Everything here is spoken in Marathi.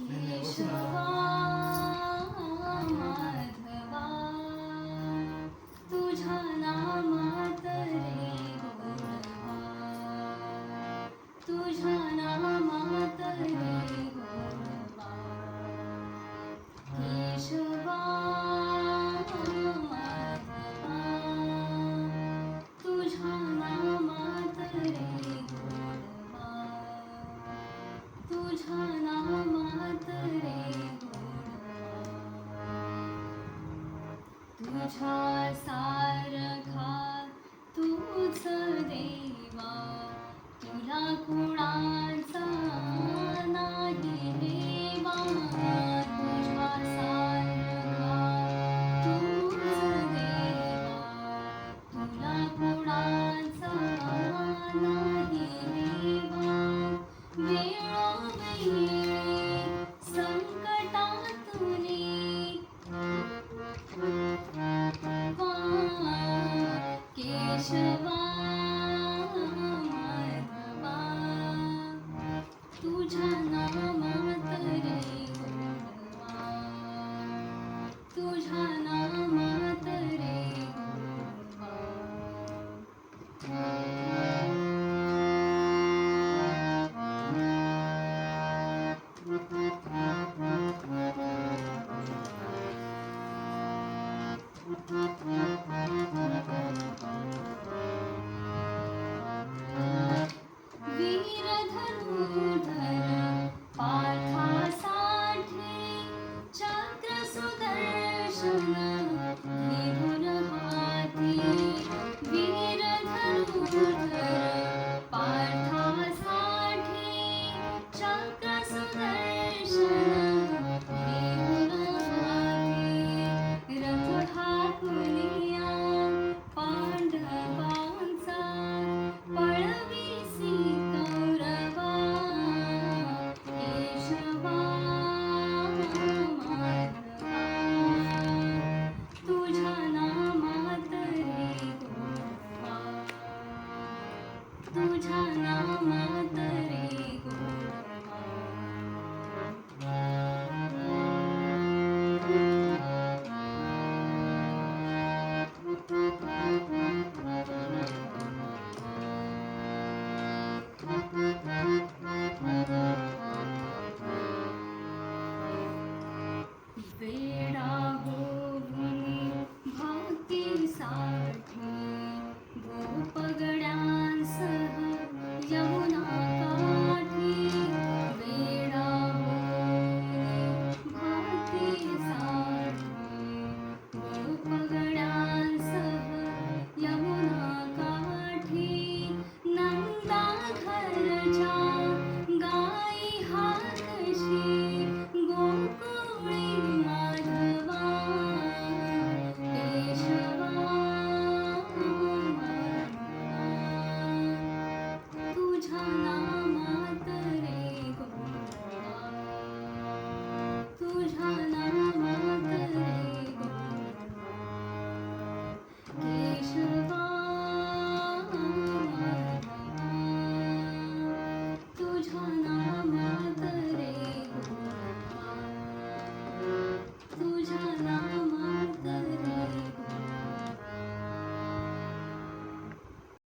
केशवा माधवा तुझ्या नामात रे. तुझ्या नामात रे तुझ्या सारखा देवा तुला कुणाचा नाही देवा तुझ्या सारखा तूच देवा तुला कुणाचा देवा धर्मोदया चक्रसुदर्शन सा 江